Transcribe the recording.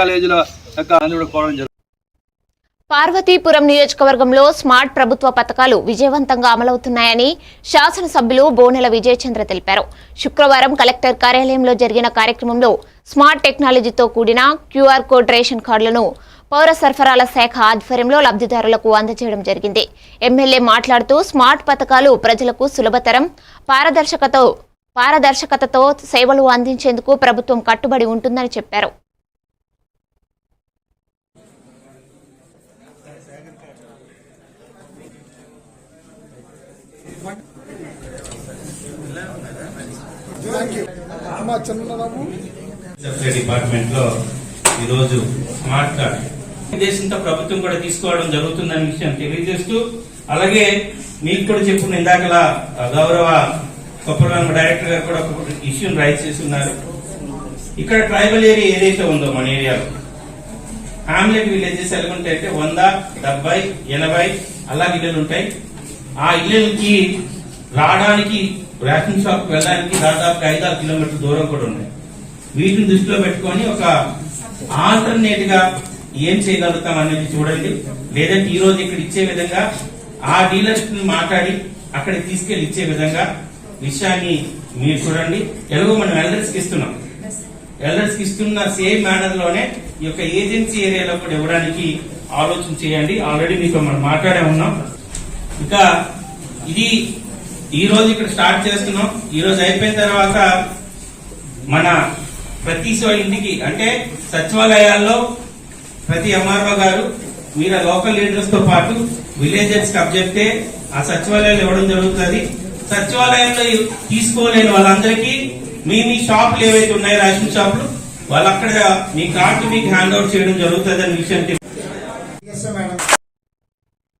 కాలేజీల యొక్క జరుగుతుంది. పార్వతీపురం నియోజకవర్గంలో స్మార్ట్ ప్రభుత్వ పథకాలు విజయవంతంగా అమలవుతున్నాయని శాసనసభ్యులు బోనెల విజయచంద్ర తెలిపారు. శుక్రవారం కలెక్టర్ కార్యాలయంలో జరిగిన కార్యక్రమంలో స్మార్ట్ టెక్నాలజీతో కూడిన క్యూఆర్ కోడ్ రేషన్ కార్డులను పౌర సరఫరాల శాఖ ఆధ్వర్యంలో లబ్ధిదారులకు అందజేయడం జరిగింది. ఎమ్మెల్యే మాట్లాడుతూ స్మార్ట్ పథకాలు ప్రజలకు సులభతరం పారదర్శకతో పారదర్శకతతో సేవలు అందించేందుకు ప్రభుత్వం కట్టుబడి ఉంటుందని చెప్పారు. డిపార్ట్మెంట్లో ఈరోజు స్మార్ట్ కార్డ్ దేశంతో ప్రభుత్వం కూడా తీసుకోవడం జరుగుతుందనే విషయం తెలియజేస్తూ అలాగే మీకు కూడా చెప్పుకున్న ఇందాకలా గౌరవ కొప్పరంగ డైరెక్టర్ గారు కూడా ఒక ఇష్యూని రైజ్ చేసి ఉన్నారు. ఇక్కడ ట్రైబల్ ఏరియా ఏదైతే ఉందో మన ఏరియాలో హామ్లెట్ విలేజెస్ ఎలా ఉంటాయంటే వంద డెబ్బై ఎనభై అలా ఇళ్ళు ఉంటాయి. ఆ ఇళ్ళకి రావడానికి రేషన్ షాప్ వెళ్ళడానికి దాదాపు ఐదు ఆరు కిలోమీటర్ల దూరం కూడా ఉన్నాయి. వీటిని దృష్టిలో పెట్టుకొని ఒక ఆల్టర్నేట్గా ఏం చేయగలుగుతాం అనేది చూడండి. లేదంటే ఈ రోజు ఇక్కడ ఇచ్చే విధంగా ఆ డీలర్స్ మాట్లాడి అక్కడికి తీసుకెళ్ళి ఇచ్చే విధంగా విషయాన్ని మీరు చూడండి. ఎలాగో మనం ఎల్డర్స్కి ఇస్తున్నాం. ఎల్డర్స్కి ఇస్తున్న సేమ్ మేనర్లోనే ఈ యొక్క ఏజెన్సీ ఏరియాలో కూడా ఇవ్వడానికి ఆలోచన చేయండి. ఆల్రెడీ మీతో మనం మాట్లాడే ఉన్నాం. ఇంకా ఇది ఈ రోజు ఇక్కడ స్టార్ట్ చేస్తున్నాం. ఈ రోజు అయిపోయిన తర్వాత మన ప్రతి ఇంటికి అంటే సచివాలయాల్లో ప్రతి ఎంఆర్ఓ గారు మీరు లోకల్ లీడర్స్తో పాటు విలేజర్స్కి అబ్జెప్తే ఆ సచివాలయాలు ఇవ్వడం జరుగుతుంది. సచివాలయంలో తీసుకోలేని వాళ్ళందరికీ మీ మీ షాపులు ఏవైతే ఉన్నాయో రేషన్ షాపులు వాళ్ళు అక్కడ మీ కార్డు మీకు హ్యాండ్ అవుట్ చేయడం జరుగుతుంది అని విషయం మేడం